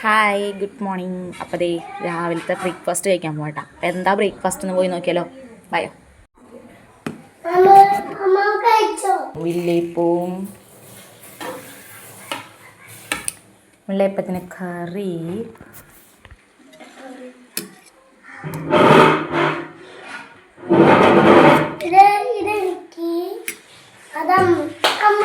Hi good morning അപ്പോൾ ദേ രാവിലത്തെ breakfast കഴിക്കാൻ പോകട്ടാ അപ്പം എന്താ ബ്രേക്ക്ഫാസ്റ്റ് എന്ന് പോയി നോക്കിയാലോ? കഴിച്ചോ? ഉള്ളിപ്പൂവും വെള്ളയപ്പത്തിന് കറി ഇത് ഇതെനിക്ക് അതമ്മ അമ്മ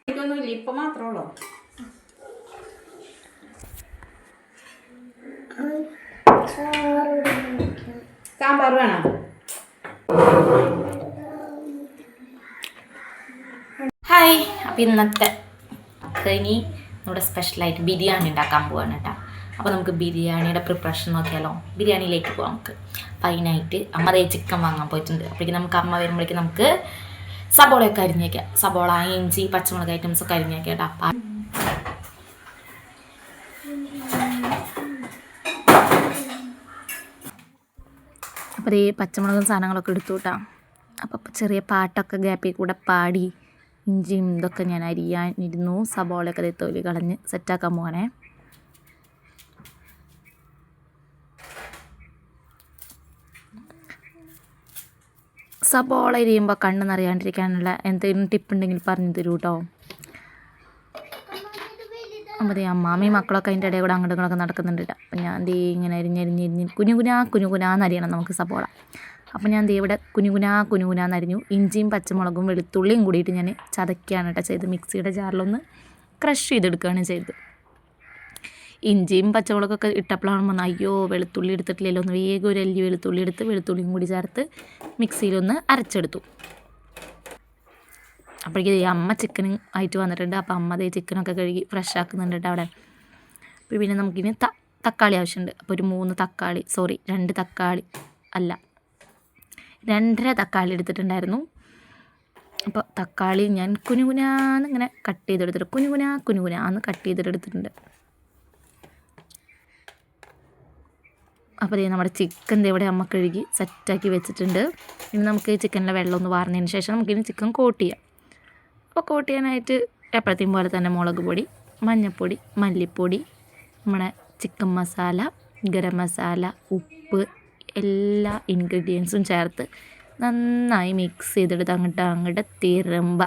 എനിക്കൊന്നുമില്ല ഇപ്പം മാത്രമേ ഉള്ളൂ. സാമ്പാർ വേണം? ഹായ് അപ്പം ഇന്നത്തെ ഇനി നമ്മുടെ സ്പെഷ്യലായിട്ട് ബിരിയാണി ഉണ്ടാക്കാൻ പോവാണ് കേട്ടോ. അപ്പോൾ നമുക്ക് ബിരിയാണിയുടെ പ്രിപ്പറേഷൻ നോക്കിയാലോ? ബിരിയാണിയിലേക്ക് പോവാം നമുക്ക്. ഫൈനായിട്ട് അമ്മ അതേ ചിക്കൻ വാങ്ങാൻ പോയിട്ടുണ്ട്. അപ്പോഴേക്കും നമുക്ക് അമ്മ വരുമ്പോഴേക്കും നമുക്ക് സബോളയൊക്കെ അരിഞ്ഞേക്കാം. സബോള ഇഞ്ചി പച്ചമുളക് ഐറ്റംസ് ഒക്കെ അരിഞ്ഞേക്കാം കേട്ടോ. അപ്പം അപ്പോൾ ഈ പച്ചമുളകും സാധനങ്ങളൊക്കെ എടുത്തു കേട്ടോ. അപ്പോൾ ചെറിയ പാട്ടൊക്കെ ഗ്യാപ്പിൽ കൂടെ പാടി ഇഞ്ചിയും ഇതൊക്കെ ഞാൻ അരിയാൻ ഇരുന്നു സബോളയൊക്കെ ദേ തൊലി കളഞ്ഞ് സെറ്റാക്കാൻ പോകണേ സബോള എരിയുമ്പോൾ കണ്ണ് നിറയാണ്ടിരിക്കാനുള്ള എന്തെങ്കിലും ടിപ്പ് ഉണ്ടെങ്കിൽ പറഞ്ഞു തരൂ കേട്ടോ അപ്പോൾ അമ്മാമയും മക്കളൊക്കെ അതിന്റെ ഇടയിൽ കൂടെ അങ്ങോട്ടും ഇങ്ങോട്ടൊക്കെ നടക്കുന്നുണ്ട്. അപ്പം ഞാൻ ദേ ഇങ്ങനെ അരിഞ്ഞരിഞ്ഞരിഞ്ഞ് കുഞ്ഞു കുനാ കുഞ്ഞു അറിയണം നമുക്ക് സബോള. അപ്പം ഞാൻ ദേ ഇവിടെ കുഞ്ഞു കുനാ അരിഞ്ഞു ഇഞ്ചിയും പച്ചമുളകും വെളുത്തുള്ളിയും കൂടിയിട്ട് ഞാൻ ചതക്കുകയാണ് കേട്ടോ ചെയ്ത് മിക്സിയുടെ ജാറിലൊന്ന് ക്രഷ് ചെയ്തെടുക്കുകയാണ് ചെയ്തത്. ഇഞ്ചിയും പച്ചമുളകൊക്കെ ഇട്ടപ്പോഴാണ് അയ്യോ വെളുത്തുള്ളി എടുത്തിട്ടില്ലല്ലോ ഒന്ന് വേഗം ഒരു അല്ലി വെളുത്തുള്ളി എടുത്ത് വെളുത്തുള്ളിയും കൂടി ചേർത്ത് മിക്സിയിലൊന്ന് അരച്ചെടുത്തു. അപ്പോഴേക്കും അമ്മ ചിക്കൻ ആയിട്ട് വന്നിട്ടുണ്ട്. അപ്പോൾ അമ്മ അതേ ചിക്കനൊക്കെ കഴുകി ഫ്രഷ് ആക്കുന്നുണ്ട് അവിടെ. അപ്പോൾ പിന്നെ നമുക്കിനി ത തക്കാളി ആവശ്യമുണ്ട്. അപ്പോൾ ഒരു മൂന്ന് തക്കാളി സോറി രണ്ട് തക്കാളി അല്ല രണ്ടര തക്കാളി എടുത്തിട്ടുണ്ടായിരുന്നു. അപ്പോൾ തക്കാളി ഞാൻ കുനുകുനാന്ന് ഇങ്ങനെ കട്ട് ചെയ്തെടുത്തിട്ട് കുനുകുന കുനുകുനാന്ന് കട്ട് ചെയ്തെടുത്തിട്ടുണ്ട്. അപ്പോൾ ദേ നമ്മുടെ ചിക്കൻ ഇവിടെ അമ്മ കഴുകി സെറ്റാക്കി വെച്ചിട്ടുണ്ട്. ഇനി നമുക്ക് ഈ ചിക്കനിലെ വെള്ളം ഒന്ന് വാർന്നതിന് ശേഷം നമുക്കിനി ചിക്കൻ കോട്ട് ചെയ്യാം. അപ്പോൾ കോട്ട് ചെയ്യാനായിട്ട് എപ്പോഴത്തെയും പോലെ തന്നെ മുളക് പൊടി മഞ്ഞൾപ്പൊടി മല്ലിപ്പൊടി നമ്മുടെ ചിക്കൻ മസാല ഗരം മസാല ഉപ്പ് എല്ലാ ഇൻഗ്രീഡിയൻസും ചേർത്ത് നന്നായി മിക്സ് ചെയ്തെടുത്ത് അങ്ങോട്ട് അങ്ങോട്ട് തിരുമ്പ.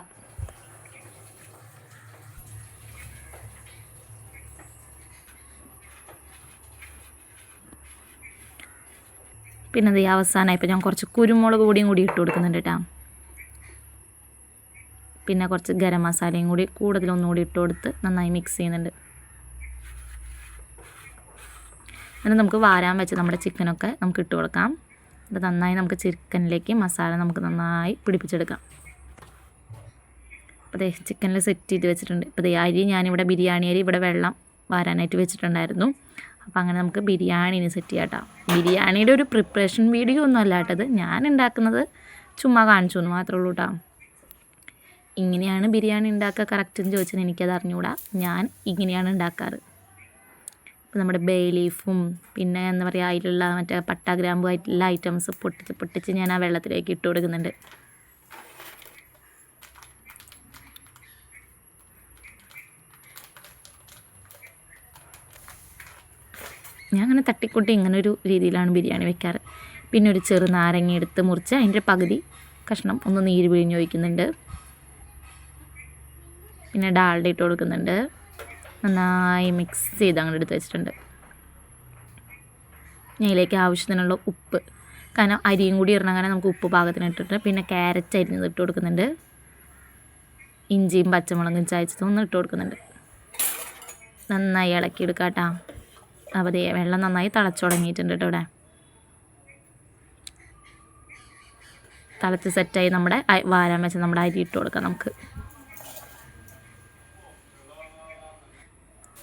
പിന്നെ അത് അവസാനമായപ്പോൾ ഞാൻ കുറച്ച് കുരുമുളക് പൊടിയും കൂടി ഇട്ട് കൊടുക്കുന്നുണ്ട് കേട്ടോ. പിന്നെ കുറച്ച് ഗരം മസാലയും കൂടി കൂടുതലൊന്നും കൂടി ഇട്ട് കൊടുത്ത് നന്നായി മിക്സ് ചെയ്യുന്നുണ്ട്. എന്നിട്ട് നമുക്ക് വാരാൻ വെച്ച് നമ്മുടെ ചിക്കനൊക്കെ നമുക്ക് ഇട്ട് കൊടുക്കാം. എന്നിട്ട് നന്നായി നമുക്ക് ചിക്കനിലേക്ക് മസാല നമുക്ക് നന്നായി പിടിപ്പിച്ചെടുക്കാം. അപ്പോൾ ദേ ചിക്കനിൽ സെറ്റ് ചെയ്ത് വെച്ചിട്ടുണ്ട്. ഇപ്പോൾ ദേ അരി ഞാനിവിടെ ബിരിയാണി അരി ഇവിടെ വെള്ളം വാരാനായിട്ട് വെച്ചിട്ടുണ്ടായിരുന്നു. അപ്പോൾ അങ്ങനെ നമുക്ക് ബിരിയാണിന് സെറ്റ് ചെയ്യാം ബിരിയാണിയുടെ ഒരു പ്രിപ്പറേഷൻ വീഡിയോ ഒന്നും അല്ല കേട്ടത് ഞാൻ ഉണ്ടാക്കുന്നത് ചുമ്മാ കാണിച്ചു എന്ന് മാത്രമേ ഉള്ളൂ കേട്ടോ. ഇങ്ങനെയാണ് ബിരിയാണി ഉണ്ടാക്കുക കറക്റ്റ് എന്ന് ചോദിച്ചാൽ എനിക്കത് അറിഞ്ഞുകൂടാ ഞാൻ ഇങ്ങനെയാണ് ഉണ്ടാക്കാറ്. ഇപ്പോൾ നമ്മുടെ ബേ ലീഫും പിന്നെ എന്താ പറയുക അതിലുള്ള മറ്റേ പട്ടാ ഗ്രാമ്പു ആയിട്ടുള്ള ഐറ്റംസ് പൊട്ടിച്ച് പൊട്ടിച്ച് ഞാൻ ആ വെള്ളത്തിലേക്ക് ഇട്ട് കൊടുക്കുന്നുണ്ട്. ഞാൻ അങ്ങനെ തട്ടിക്കൂട്ടി ഇങ്ങനെ ഒരു രീതിയിലാണ് ബിരിയാണി വെക്കാറ്. പിന്നെ ഒരു ചെറു നാരങ്ങ എടുത്ത് മുറിച്ച് അതിന്റെ പകുതി കഷ്ണം ഒന്ന് നീര് പിഴിഞ്ഞ് ഒഴിക്കുന്നുണ്ട്. പിന്നെ ഡാൾഡ ഇട്ട് കൊടുക്കുന്നുണ്ട്. നന്നായി മിക്സ് ചെയ്ത് അങ്ങനെ എടുത്ത് വെച്ചിട്ടുണ്ട്. ഇതിലേക്ക് ആവശ്യത്തിനുള്ള ഉപ്പ്. കാരണം അരിയും കൂടി ഇടണം കാരണം നമുക്ക് ഉപ്പ് പാകത്തിന് ഇട്ടിട്ട് പിന്നെ ക്യാരറ്റ് അരിഞ്ഞത് ഇട്ട് കൊടുക്കുന്നുണ്ട്. ഇഞ്ചിയും പച്ചമുളകും ചായച്ചതും ഒന്ന് ഇട്ട് കൊടുക്കുന്നുണ്ട്. നന്നായി ഇളക്കി എടുക്കാം കേട്ടോ അപ്പോൾ വെള്ളം നന്നായി തിളച്ചു തുടങ്ങിയിട്ടുണ്ട് കേട്ടോ ഇവിടെ. തിളച്ച് സെറ്റായി നമ്മുടെ വാരാൻ വെച്ച് നമ്മുടെ അരി ഇട്ട് കൊടുക്കാം നമുക്ക്.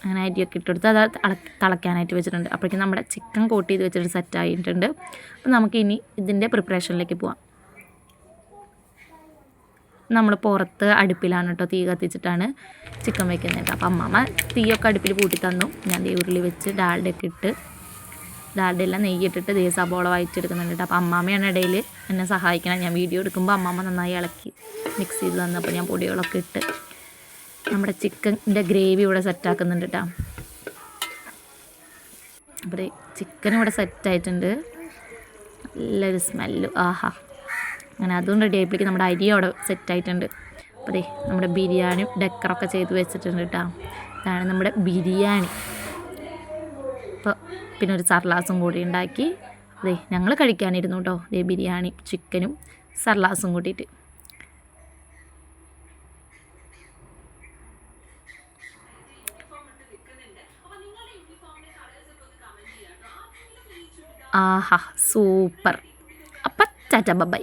അങ്ങനെ അരിയൊക്കെ ഇട്ടെടുത്ത് അത് തിള- തിളയ്ക്കാനായിട്ട് വെച്ചിട്ടുണ്ട്. അപ്പോഴേക്കും നമ്മുടെ ചിക്കൻ കോട്ട് ചെയ്ത് വെച്ചിട്ട് സെറ്റ് ആയിട്ടുണ്ട്. അപ്പോൾ നമുക്ക് ഇനി ഇതിന്റെ പ്രിപ്പറേഷനിലേക്ക് പോവാം. നമ്മൾ പുറത്ത് അടുപ്പിലാണ് കേട്ടോ തീ കത്തിച്ചിട്ടാണ് ചിക്കൻ വെക്കുന്നത്. അപ്പോൾ അമ്മമ്മ തീയൊക്കെ അടുപ്പിൽ കൂട്ടി തന്നു. ഞാൻ ദേ ഉരുളി വെച്ച് ഡാൽഡൊക്കെ ഇട്ട് ഡാൽഡയെല്ലാം നെയ്യിട്ടിട്ട് ദേ സബോള വായിച്ചെടുക്കുന്നുണ്ട് കേട്ടോ അപ്പോൾ അമ്മാമ്മയാണ് ഇടയിൽ എന്നെ സഹായിക്കണം. ഞാൻ വീഡിയോ എടുക്കുമ്പോൾ അമ്മാമ്മ നന്നായി ഇളക്കി മിക്സ് ചെയ്ത് തന്നപ്പോൾ ഞാൻ പൊടികളൊക്കെ ഇട്ട് നമ്മുടെ ചിക്കന്റെ ഗ്രേവി ഇവിടെ സെറ്റാക്കുന്നുണ്ട് കേട്ടോ അപ്പോൾ ചിക്കൻ ഇവിടെ സെറ്റായിട്ടുണ്ട് നല്ലൊരു സ്മെല്ല് ആഹാ. അങ്ങനെ അതും റെഡി ആയപ്പോഴേക്കും നമ്മുടെ അരി അവിടെ സെറ്റായിട്ടുണ്ട് അപ്പോൾ ദേ നമ്മുടെ ബിരിയാണി ഡെക്കറൊക്കെ ചെയ്ത് വെച്ചിട്ടുണ്ട് കേട്ടോ ഇതാണ് നമ്മുടെ ബിരിയാണി. അപ്പോൾ പിന്നെ ഒരു സർലാസും കൂടി ഉണ്ടാക്കി. അതെ ഞങ്ങൾ കഴിക്കാനിരുന്നു കേട്ടോ ദേ ബിരിയാണി ചിക്കനും സർലാസും കൂട്ടിയിട്ട്. ആഹാ സൂപ്പർ. അപ്പം ചാറ്റ ബൈ.